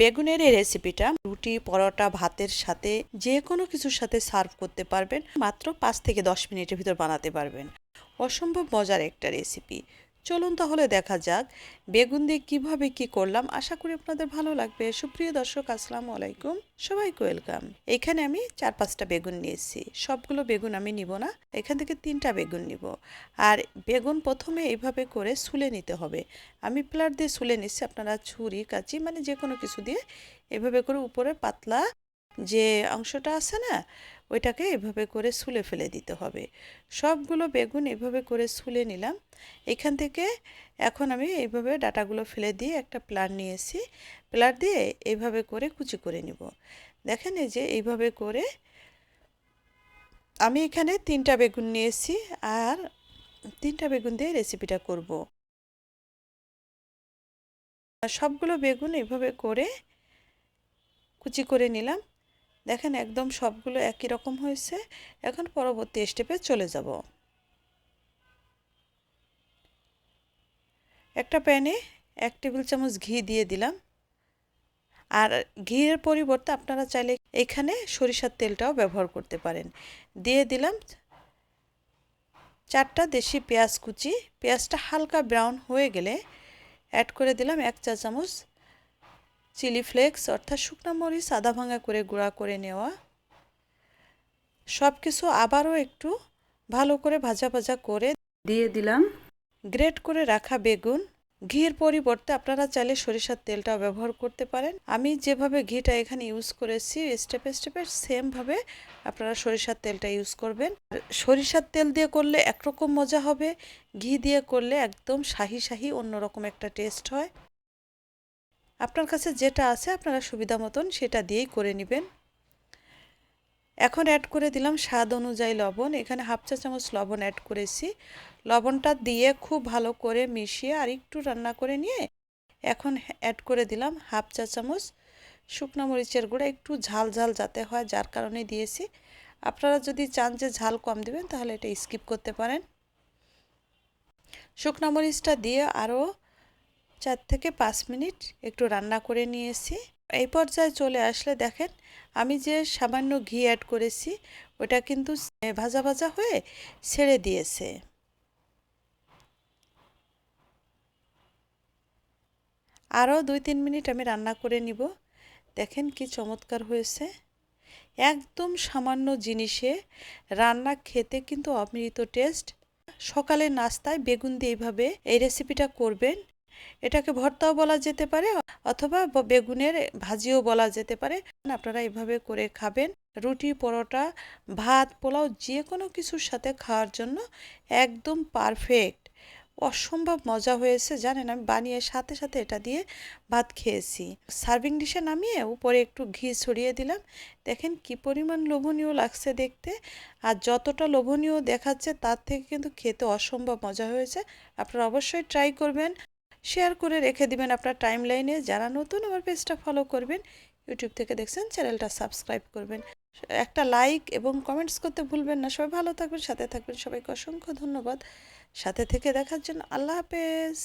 বেগুনের এই রেসিপিটা রুটি, পরোটা, ভাতের সাথে যে কোনো কিছুর সাথে সার্ভ করতে পারবেন। মাত্র পাঁচ থেকে দশ মিনিটের ভিতর বানাতে পারবেন। অসম্ভব মজার একটা রেসিপি চলুন তাহলে দেখা যাক বেগুন দিয়ে কীভাবে কি করলাম। আশা করি আপনাদের ভালো লাগবে। সুপ্রিয় দর্শক, আসসালামু আলাইকুম। সবাইকে ওয়েলকাম। এখানে আমি চার পাঁচটা বেগুন নিয়েছি। সবগুলো বেগুন আমি নিব না। এখান থেকে তিনটা বেগুন নিব। আর বেগুন প্রথমে এইভাবে করে সুলে নিতে হবে। আমি প্লার দিয়ে সুলে নিচ্ছি। আপনারা ছুরি, কাঁচি মানে যে কোনো কিছু দিয়ে এভাবে করে উপরে পাতলা যে অংশটা আছে না ওইটাকে এভাবে করে সুলে ফেলে দিতে হবে। সবগুলো বেগুন এভাবে করে সুলে নিলাম। এখান থেকে এখন আমি এইভাবে ডাটাগুলো ফেলে দিয়ে একটা প্লার নিয়েছি। প্লার দিয়ে এইভাবে করে কুচি করে নিব। দেখেন এই যে এইভাবে করে আমি এখানে তিনটা বেগুন নিয়েছি আর তিনটা বেগুন দিয়ে রেসিপিটা করব। সবগুলো বেগুন এইভাবে করে কুচি করে নিলাম। দেখেন একদম সবগুলো একই রকম হয়েছে। এখন পরবর্তী স্টেপে চলে যাব। একটা প্যানে এক টেবিল চামচ ঘি দিয়ে দিলাম। আর ঘিয়ের পরিবর্তে আপনারা চাইলে এখানে সরিষার তেলটাও ব্যবহার করতে পারেন। দিয়ে দিলাম চারটা দেশি পেঁয়াজ কুচি। পেঁয়াজটা হালকা ব্রাউন হয়ে গেলে অ্যাড করে দিলাম এক চা চামচ চিলি ফ্লেক্স অর্থাৎ শুকনো মরিচ, আদা ভাঙা করে গুঁড়া করে নেওয়া। সব কিছু আবারও একটু ভালো করে ভাজা ভাজা করে দিয়ে দিলাম। গ্রেট করে রাখা বেগুন। ঘির পরিবর্তে আপনারা চাইলে সরিষার তেলটাও ব্যবহার করতে পারেন। আমি যেভাবে ঘিটা এখানে ইউজ করেছি, স্টেপে স্টেপে সেমভাবে আপনারা সরিষার তেলটা ইউজ করবেন। সরিষার তেল দিয়ে করলে একরকম মজা হবে। ঘি দিয়ে করলে একদম শাহি শাহি অন্যরকম একটা টেস্ট হয়। আপনার কাছে যেটা আছে আপনারা সুবিধা মতন সেটা দিয়েই করে নেবেন। এখন অ্যাড করে দিলাম স্বাদ অনুযায়ী লবণ। এখানে হাফ চা চামচ লবণ অ্যাড করেছি। লবণটা দিয়ে খুব ভালো করে মিশিয়ে আর একটু রান্না করে নিয়ে এখন অ্যাড করে দিলাম হাফ চা চামচ শুকনো মরিচের গুঁড়া। একটু ঝাল ঝাল যাতে হয়, যার কারণে দিয়েছি। আপনারা যদি চান যে ঝাল কম দেবেন, তাহলে এটা স্কিপ করতে পারেন। শুকনো মরিচটা দিয়ে আরও চার থেকে পাঁচ মিনিট একটু রান্না করে নিয়েছি। এই পর্যায়ে চলে আসলে দেখেন, আমি যে সামান্য ঘি অ্যাড করেছি, ওটা কিন্তু ভাজা ভাজা হয়ে ছেড়ে দিয়েছে। আরও দুই তিন মিনিট আমি রান্না করে নিব। দেখেন কি চমৎকার হয়েছে। একদম সামান্য জিনিসে রান্না খেতে কিন্তু অমৃত টেস্ট সকালে নাস্তায় বেগুন দিয়ে এইভাবে এই রেসিপিটা করবেন। এটাকে ভর্তাও বলা যেতে পারে, অথবা বেগুনের ভাজিও বলা যেতে পারে। আপনারা এভাবে করে খাবেন। রুটি, পরোটা, ভাত, পোলাও যে কোনো কিছুর সাথে খাওয়ার জন্য একদম পারফেক্ট অসম্ভব মজা হয়েছে। জানেন, আমি বানিয়ে সাথে সাথে এটা দিয়ে ভাত খেয়েছি। সার্ভিং ডিশে নামিয়ে উপরে একটু ঘি ছড়িয়ে দিলাম। দেখেন কি পরিমাণ লোভনীয় লাগছে দেখতে। আর যতটা লোভনীয় দেখাচ্ছে তার থেকে কিন্তু খেতে অসম্ভব মজা হয়েছে। আপনারা অবশ্যই ট্রাই করবেন। শেয়ার করে রেখে দিবেন আপনার টাইম লাইনে যারা নতুন আমার পেজটা ফলো করবেন ইউটিউব থেকে দেখছেন চ্যানেলটা সাবস্ক্রাইব করবেন। একটা লাইক এবং কমেন্টস করতে ভুলবেন না। সবাই ভালো থাকবেন, সাথে থাকবেন। সবাইকে অসংখ্য ধন্যবাদ। সাথে থেকে দেখার জন্য আল্লাহ হাফেজ।